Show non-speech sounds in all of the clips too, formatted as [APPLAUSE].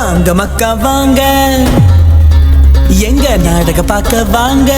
வாங்க மக்கா வாங்க. எங்க நாடக பார்க்க வாங்க.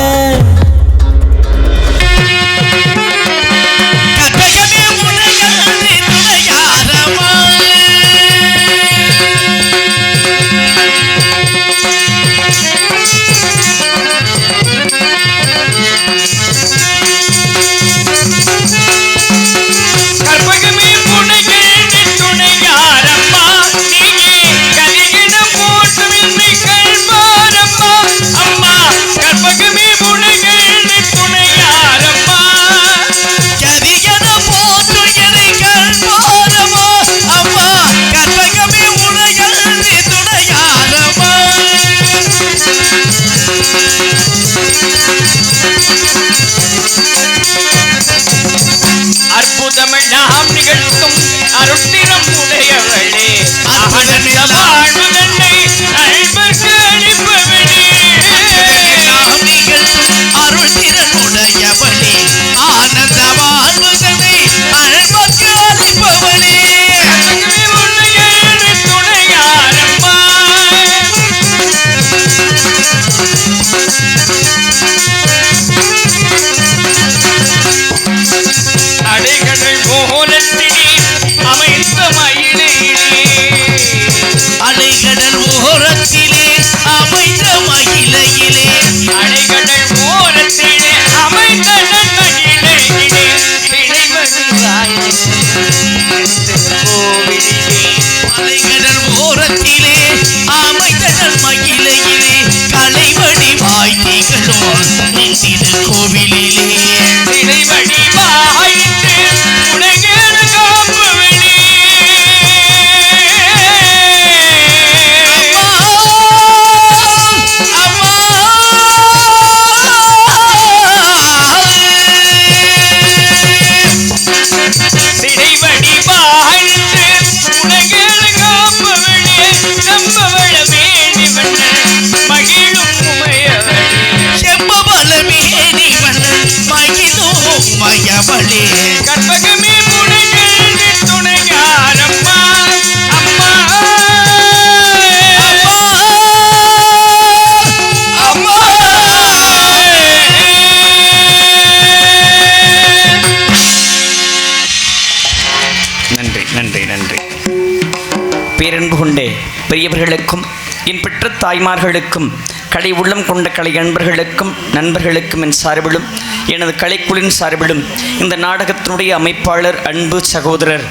தாய்மார்களுக்கும் கலை உள்ளம் கொண்ட கலை அன்பர்களுக்கும் நண்பர்களுக்கும் என் சார்பிலும் எனது கலைக்குழுவின் சார்பிலும் இந்த நாடகத்தினுடைய அமைப்பாளர் அன்பு சகோதரர்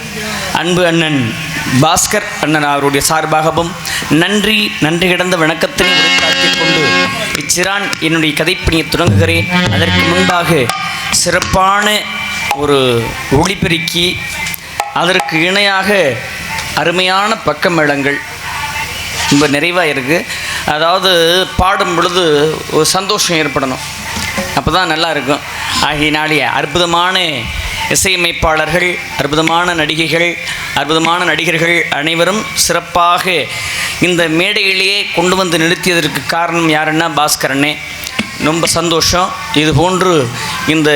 அன்பு அண்ணன் பாஸ்கர் அண்ணன் அவருடைய சார்பாகவும் நன்றி நன்றி கிடந்த வணக்கத்தினை உரைத்தாக்கிக் கொண்டு இச்சிறான் என்னுடைய கதைப்பணியை தொடங்குகிறேன். அதற்கு முன்பாக சிறப்பான ஒரு ஒளிபெருக்கி அதற்கு இணையாக அருமையான பக்கமேளங்கள் ரொம்ப நிறைவாக இருக்குது அதாவது பாடும் பொழுது ஒரு சந்தோஷம் ஏற்படணும். அப்போ தான் நல்லா இருக்கும். ஆகையினாலே அற்புதமான இசையமைப்பாளர்கள் அற்புதமான நடிகைகள் அற்புதமான நடிகர்கள் அனைவரும் சிறப்பாக இந்த மேடையிலேயே கொண்டு வந்து நிறுத்தியதற்கு காரணம் யாருன்னா பாஸ்கரனே ரொம்ப சந்தோஷம். இது போன்று இந்த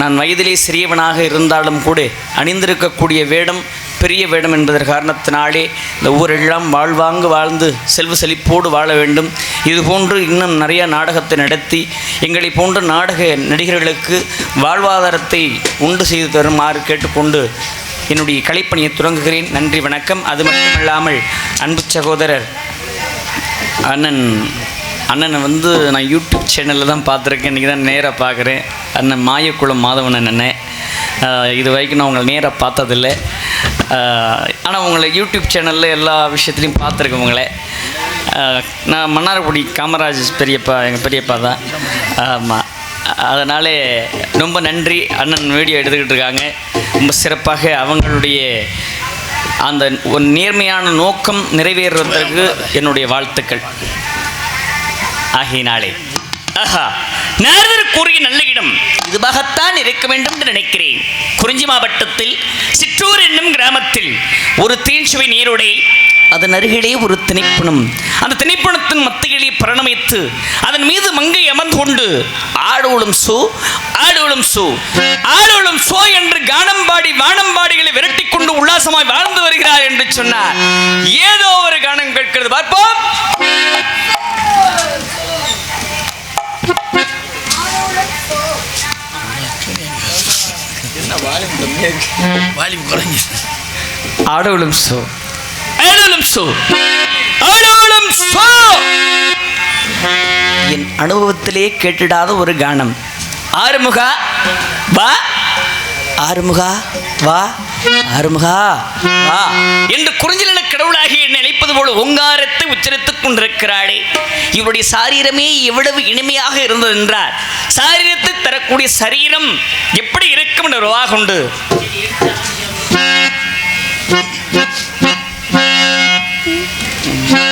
நான் வயதிலே சிறியவனாக இருந்தாலும் கூட அணிந்திருக்கக்கூடிய வேடம் பெரிய வேடம் என்பதன் காரணத்தினாலே இந்த ஊரெல்லாம் வாழ்வாங்கு வாழ்ந்து செல்வ செழிப்போடு வாழ வேண்டும். இது போன்று இன்னும் நிறைய நாடகத்தை நடத்தி எங்களை போன்ற நாடக நடிகர்களுக்கு வாழ்வாதாரத்தை உண்டு செய்து தருமாறு கேட்டுக்கொண்டு என்னுடைய கலைப்பணியை தொடங்குகிறேன் நன்றி வணக்கம். அது மட்டுமல்லாமல் அன்பு சகோதரர் அண்ணன் அண்ணனை வந்து நான் யூடியூப் சேனலில் தான் பார்த்துருக்கேன். இன்றைக்கி தான் நேராக பார்க்குறேன். அண்ணன் மாயக்குளம் மாதவன் அண்ணனை. இது வரைக்கும் நான் உங்களை நேராக பார்த்ததில்ல. ஆனால் உங்களை யூடியூப் சேனலில் எல்லா விஷயத்துலையும் பார்த்துருக்கேன் நான் மன்னார்குடி காமராஜ் பெரியப்பா எங்கள் பெரியப்பா தான். ஆமாம் அதனாலே ரொம்ப நன்றி அண்ணன் வீடியோ எடுத்துக்கிட்டு இருக்காங்க. ரொம்ப சிறப்பாக அவங்களுடைய அந்த ஒரு நேர்மையான நோக்கம் நிறைவேறுவதற்கு என்னுடைய வாழ்த்துக்கள். ஆகையினாலே ஆஹா. நாரதர் கூறிய நல்ல இடம் இதுவாகத்தான் இருக்க வேண்டும் என்று நினைக்கிறேன். குறிஞ்சி மாவட்டத்தில் சிற்றூர் ஒரு தீஞ்சுவை நீருடை அதன் அருகிலே ஒரு திணைப்பணம். அந்த திணைப்பணத்தின் மத்தியிலே பிரணமித்து அதன் மீது மங்கை அமர்ந்து கொண்டு ஆடோளும் சோ ஆடோளும் சோ ஆடோளும் சோ என்று கானம்பாடி வானம்பாடிகளை விரட்டி கொண்டு உல்லாசமாய் வாழ்ந்து வருகிறார் என்று சொன்னார். ஏதோ ஒரு கானம் கேட்கிறது. பார்ப்போம். என்ன வாலிம் கம்மியாக வாலிம் ఆడవు నిమిషం ఏడవ నిమిషం ఆడవ నిమిషం என் அனுபவத்திலே கேட்டுடாத ஒரு கானம். ஆறுமுகா வா. ஆறுமுகா வா. ஆறுமுகா வா. என்று குறிஞ்சலின கடவுளாகி என்னை அழைப்பது போல உங்காரத்தை உச்சரித்துக் கொண்டிருக்கிறாளே. இவருடைய சாரீரமே எவ்வளவு இனிமையாக இருந்தது என்றார். சாரீரத்தை தரக்கூடிய சரீரம் எப்படி இருக்கும் என்ற உண்டு. Mm-hmm.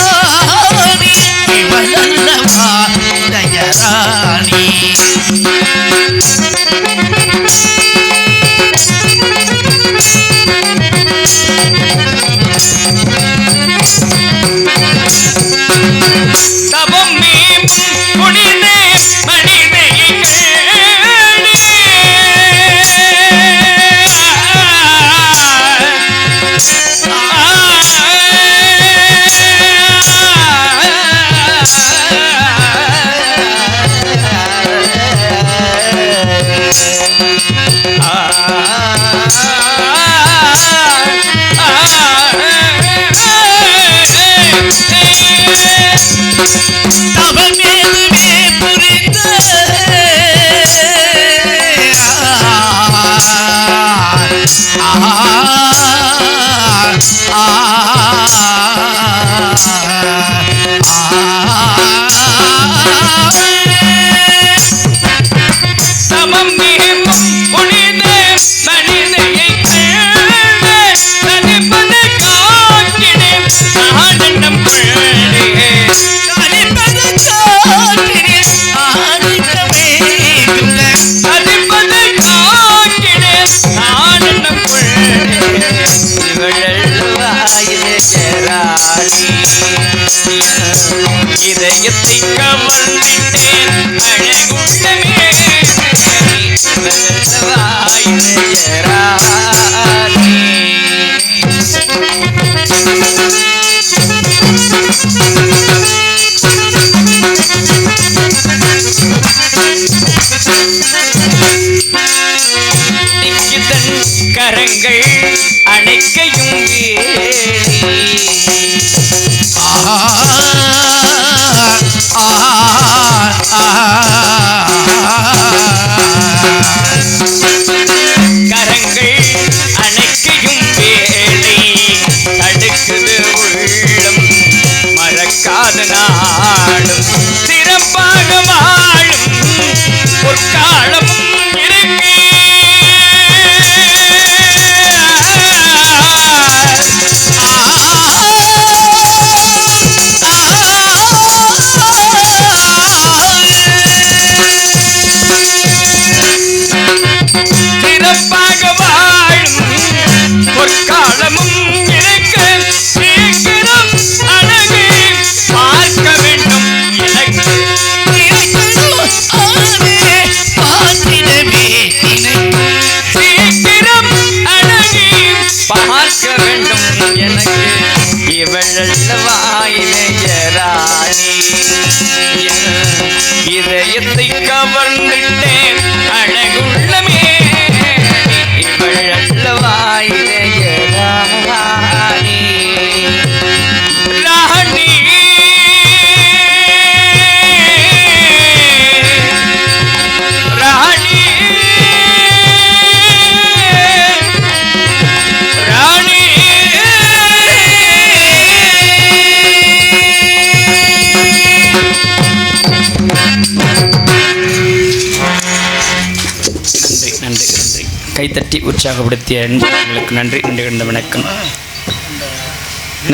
நன்றி நன்றி நன்றி. கைத்தட்டி உற்சாகப்படுத்திய நண்பர்களுக்கு நன்றி நன்றி கண்ட வணக்கம்.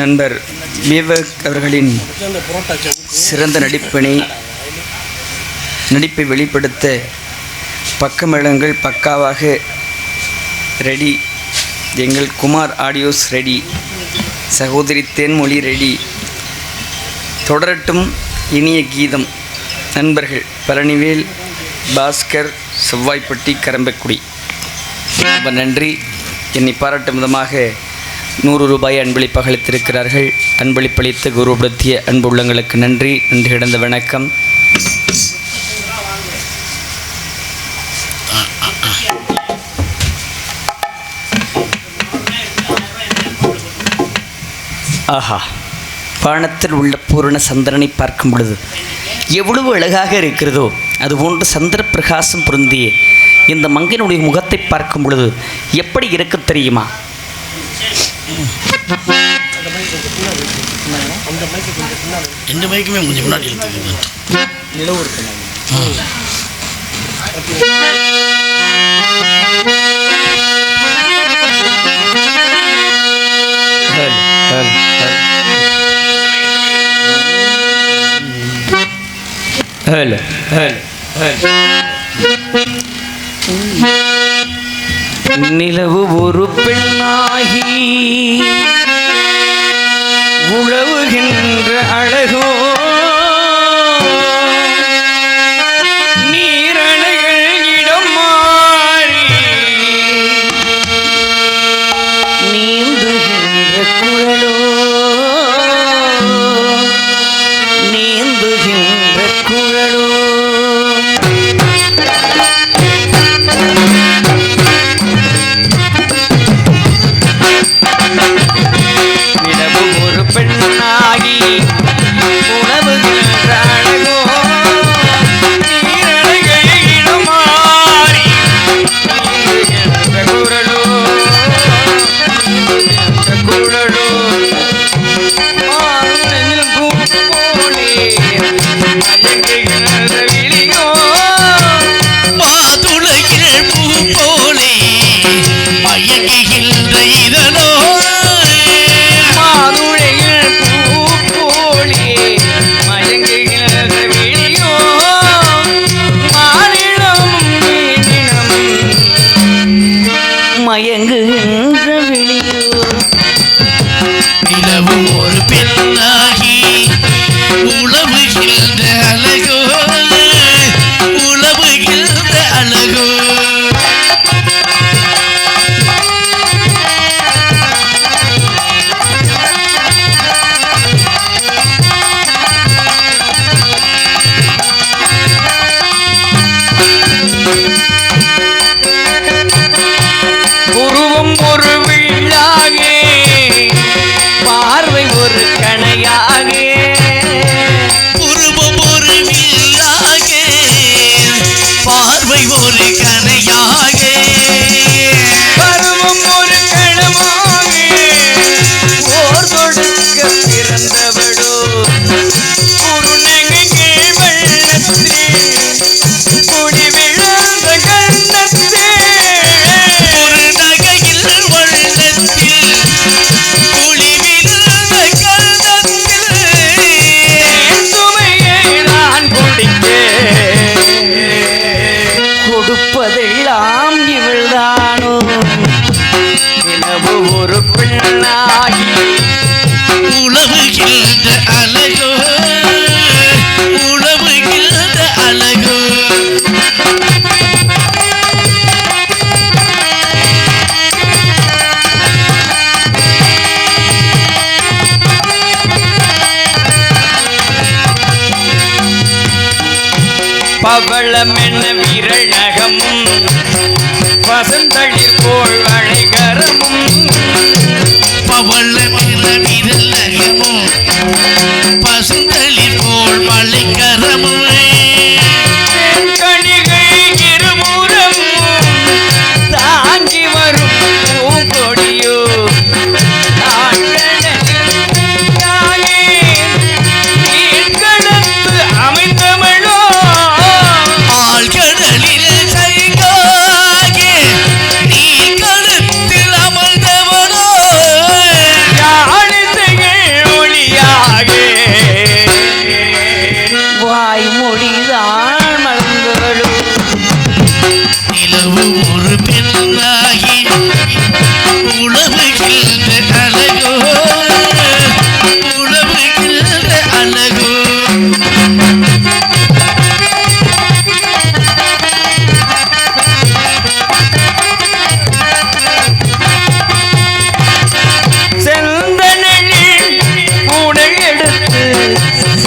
நண்பர் விவேக் அவர்களின் சிறந்த நடிப்பினை நடிப்பை வெளிப்படுத்த பக்கமிடங்கள் பக்காவாக ரெடி எங்கள் குமார் ஆடியோஸ் ரெடி சகோதரி தேன்மொழி ரெடி தொடரட்டும் இனிய கீதம். நண்பர்கள் பழனிவேல் பாஸ்கர் செவ்வாய்ப்பட்டி கரம்பக்குடி. ரொம்ப நன்றி. என்னை பாராட்டும் விதமாக நூறு ரூபாய் அன்பளிப்பாக அளித்திருக்கிறார்கள் அன்பளிப்பளித்து குருபடுத்திய அன்பு உள்ளங்களுக்கு நன்றி. நன்றி கிடந்த வணக்கம். ஆஹா. வானத்தில் உள்ள பூரண சந்திரனை பார்க்கும் பொழுது எவ்வளவு அழகாக இருக்கிறதோ. அதுபோன்று சந்திர பிரகாசம் பொருந்திய இந்த மங்கனுடைய முகத்தை பார்க்கும் பொழுது எப்படி இருக்கு தெரியுமா ரெண்டு மைக்குமே கொஞ்சம் முன்னாடி ஹல், ஹல். நிலவு ஒரு பெண்ணாகி உழவுகின்ற அழகோ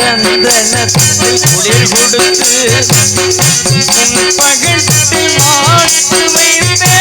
சந்தனத்தை குளிர் கொடுத்து பகட்டு மாட்டு வைத்த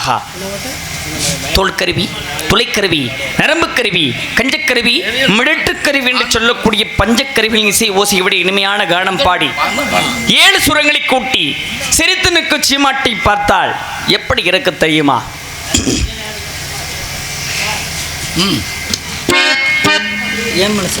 ஆஹா. தோல் துளைக்கருவி நரம்பு கஞ்சக்கருவி மிடட்டுக்கருவி என்று சொல்லக்கூடிய பஞ்சக்கருவியின் இசை ஓசையை விட இனிமையான கானம் பாடி. ஏழு சுரங்களை கூட்டி சிரித்து நிற்கும் சீமாட்டை பார்த்தால் எப்படி இருக்க தெரியுமா? ஏன் மனசு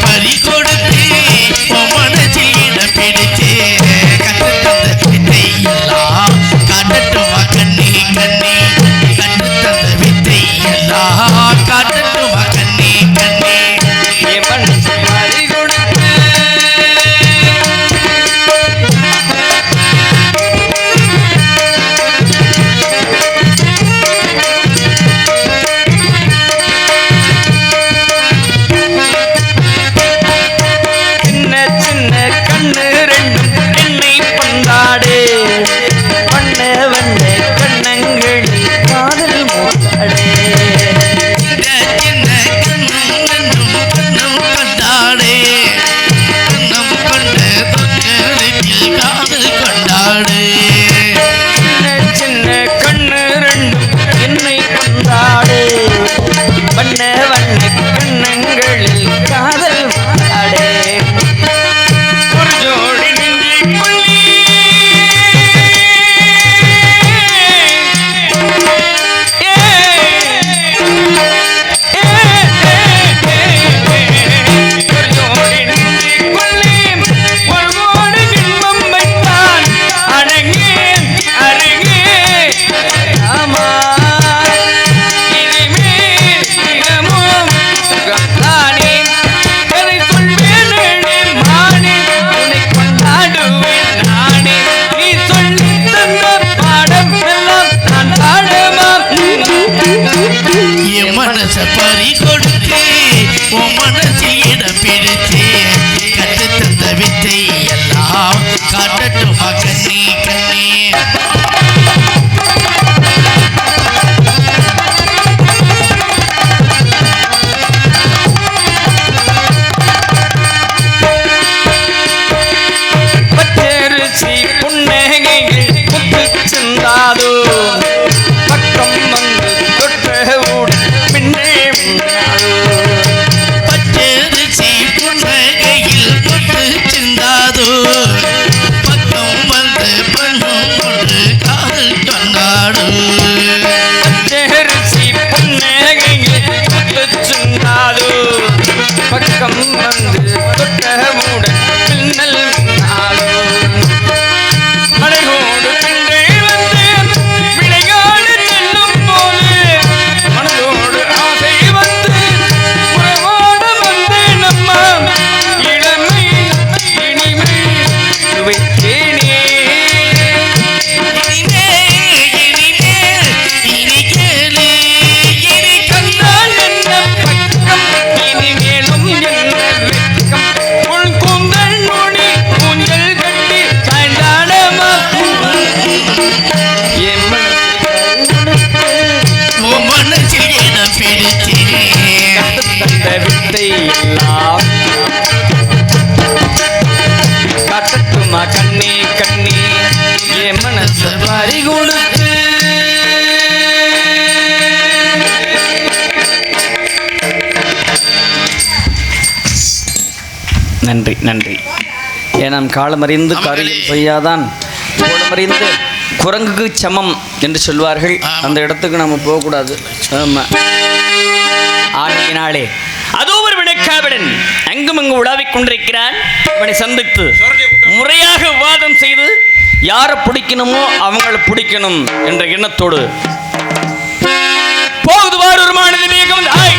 பாடும் என் மனச பறி கொடுத்து நன்றி நன்றி. ஏனாம் காலமறிந்து காரியம் செய்யாதான் கோலமறிந்து குரங்குக்கு சமம் என்று சொல்வார்கள். அந்த இடத்துக்கு நம்ம போகக்கூடாது. ஆமா. ஆகையினாலே அதோ ஒரு விளக்காவிடன் அங்கும் அங்கு உலாவிக் கொண்டிருக்கிறான். அவனை சந்தித்து முறையாக விவாதம் செய்து யாரை பிடிக்கணுமோ அவங்கள பிடிக்கணும் என்ற எண்ணத்தோடு. போகுது வார் ஒரு மாநில வேகம் ஆய்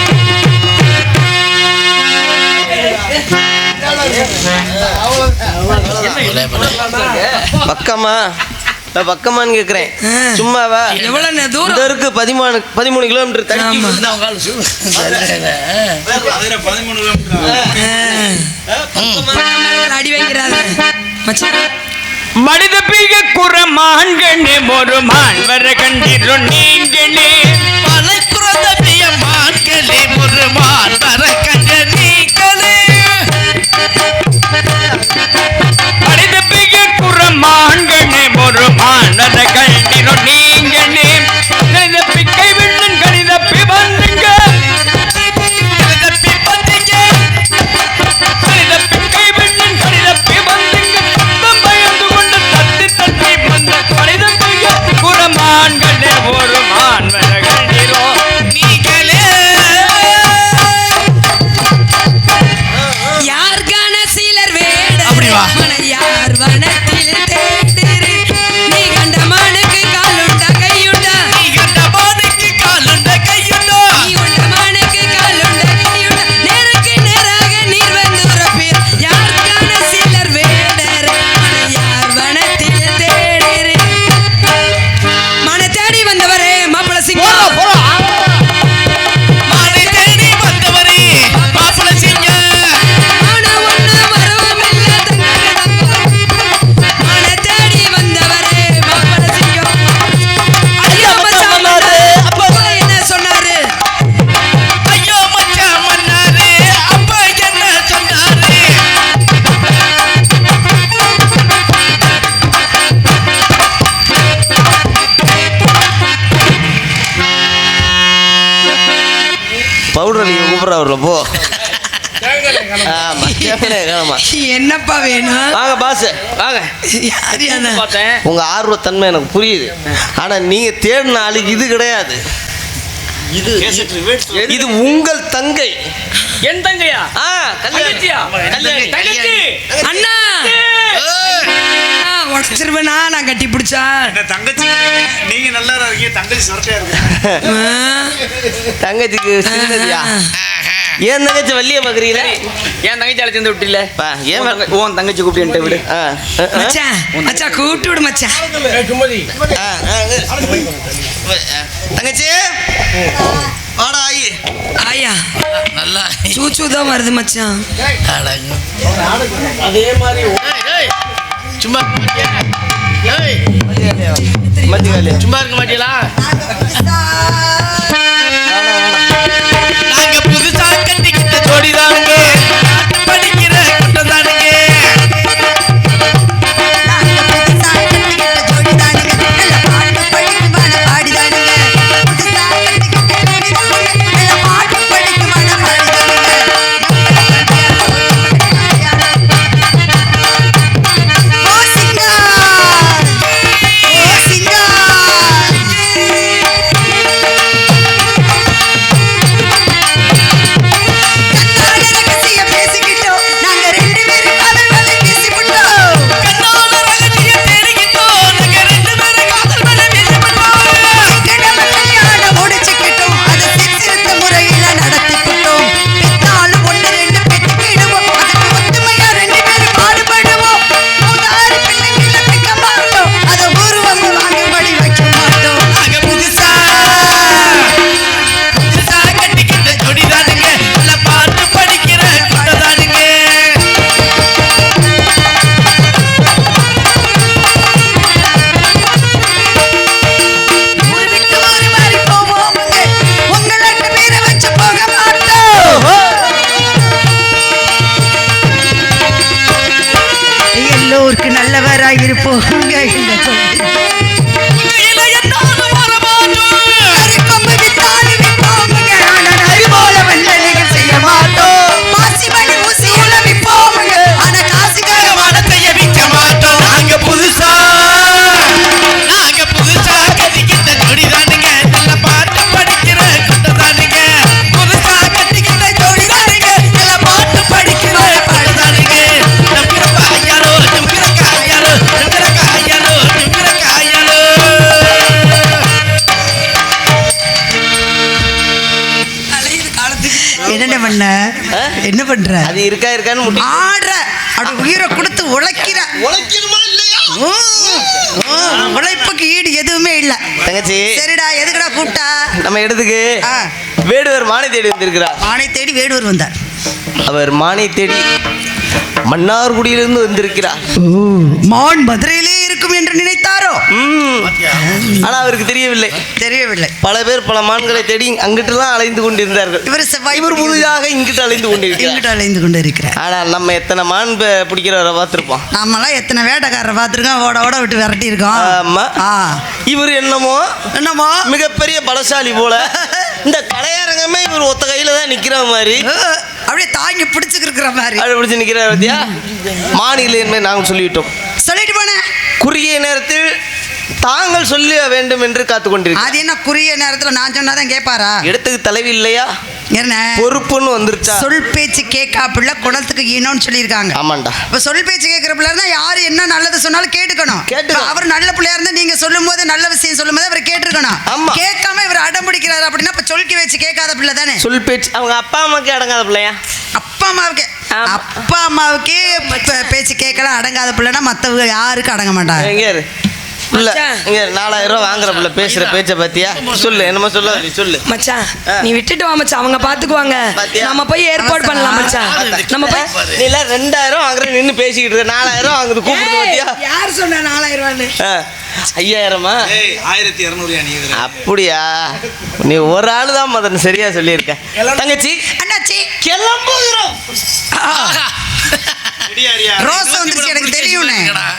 பக்கமா? நான் பக்கமான்னு கேக்குறேன். சும்மாவா? தூரம்? இருக்கு பதிமூணு பதிமூணு கிலோமீட்டர் தள்ளி. ஆமா. அடி வைக்கிறாங்க மச்சான் மனித பிக குரமான்கண்ணே ஒரு மான் வர கண்டிரோ நீங்களே மலை குறந்த பியமான்களே ஒரு மான் வர கண்ட நீங்களே. மனித பிக குரமான்கண்ணே ஒரு மான் [LAUGHS] உங்க ஆர்வத்தன்மை எனக்கு புரியுது. ஆனா நீங்க தேடின ஆளுக்கு இது கிடையாது. இது இது உங்கள் தங்கை. என் தங்கையா? ஆ கல்யாணி. அண்ணா! உடச்சிருவேனா? நான் கட்டி பிடிச்சா? என்ன தங்கச்சி? நீங்க நல்லா இருக்கீங்க. தங்கச்சி சொரட்டையா இருக்கு. தங்கச்சிக்கு சின்னதியா? ஏன் தங்கச்சி வள்ளிய பாக்குறீங்களா என் தங்கச்சி அழைச்சு வந்து விட்டில பா, ஏன் உன் தங்கச்சி கூப்பிட்டு விடு. மச்சான் கூப்பிட்டு விடு ஆ. தங்கச்சி? வாடா ஆயி. ஆயா. நல்லா சூச்சு தான் வருது மச்சான். அதே மாதிரி சும்மா சும்மா இருக்க மாட்டீங்களா என்னென்ன பண்ண? என்ன பண்ற? அது இருக்கா இருக்கான்னு ஆடுற. அப்படி உயிரை கொடுத்து உழைக்கிற. உழைக்கணுமா இல்லையா? உழைப்புக்கு ஈடு எதுவுமே இல்ல. தங்கச்சி. சரிடா எதுக்குடா கூப்பிட்டா? நம்ம இடத்துக்கு ஆ. வேடுவர் மானை தேடி வந்திருக்கிறார். மானை தேடி வேடுவர் வந்தார். அவர் மானை தேடி மன்னார்குடியிலிருந்து வந்திருக்கிறார். மான் மதுரையிலே இருக்கும் என்று நினைத்தாரோ? ம். ஆனா அவருக்கு தெரியவில்லை. தெரியவில்லை. பல பேர் பல மான்களை தேடி அங்கிட்டுலாம் அலைந்து கொண்டிருந்தார்கள். இவர் இவர் புதிதாக இங்கிட்டு அலைந்து கொண்டிருக்கிறார். எங்கிட்ட அலைந்து கொண்டு இருக்கிறார் ஆனால் நம்ம எத்தனை மான் பிடிக்கிறவரை பார்த்திருப்போம். நாமெல்லாம் எத்தனை வேட்டைக்காரரை பார்த்துருக்கோம் ஓட ஓட விட்டு விரட்டி இருக்கோம் ஆமா இவர் என்னமோ என்னமோ? மிகப்பெரிய பலசாலி போல. இந்த கலையரங்கமே இவர் ஒத்த கையில தான் நிக்கிற மாதிரி. அப்படியே தாங்கி பிடிச்சுக்கிற மாதிரி. அப்படி பிடிச்சு நிக்கிற பத்தியா? மாநில நாங்கள் சொல்லிவிட்டோம். சொல்லிட்டு போனேன். குறுகிய நேரத்தில் தாங்கள் சொல்ல வேண்டும் என்று காத்து கொண்டிருக்கிறேன் அது என்ன குறுகிய நேரத்துல நான் சொன்னாதான் கேட்பாரா? இடத்துக்கு தலைவி இல்லையா? என்ன? பொறுப்புன்னு வந்துருச்சா? சொல் பேச்சு கேட்கா பிள்ளை குளத்துக்கு ஈனோன்னு சொல்லியிருக்காங்க. ஆமாண்டா. இப்ப சொல் பேச்சு கேட்கிற பிள்ளை இருந்தா யாரு என்ன நல்லது சொன்னாலும் கேட்டுக்கணும். இப்ப அவர் நல்ல பிள்ளையா இருந்தா நீங்க சொல்லும் போது நல்ல விஷயம் சொல்லும் போது அவர் கேட்டிருக்கணும். ஆமா. கேட்காம இவர் அடம் பிடிக்கிறாரு அப்படின்னா இப்ப சொல்கி வச்சு கேட்காத பிள்ளை தானே? சொல் பேச்சு அவங்க அப்பா அம்மாக்கு அடங்காத பிள்ளையா? அப்பா அம்மாவுக்கு. அப்பா அம்மாவுக்கே பேச்சு கேட்கல அடங்காத பிள்ளைனா மத்தவங்க யாருக்கும் அடங்க மாட்டாங்க. இங்க. நாலாயிரம் ரூபாய் வாங்குற பிள்ளை பேசுற பேச்ச பாத்தியா? சொல்லு என்னமோ சொல்ல சொல்லு. மச்சான் நீ விட்டுட்டு வா மச்சான். அவங்க பாத்துக்குவாங்க? நம்ம போய் ஏற்பாடு பண்ணலாம் மச்சான். நம்ம போய் நீ ரெண்டாயிரம் வாங்குற நின்னு பேசிக்கிட்டு இருக்க. நாலாயிரம் வாங்குது கூப்பிடுது பாத்தியா யார் சொன்னா நாலாயிரம் ரூபான்னு ஐயாயிரமா? ஆயிரத்தி இரநூறு. அப்படியா? நீ ஒரு ஆளு தான் மதன் சரியா சொல்லியிருக்க. தங்கச்சி அண்ணாச்சி. கிளம்புகிறோம்? ரோஸ் வந்துருச்சு எனக்கு தெரியும்னே.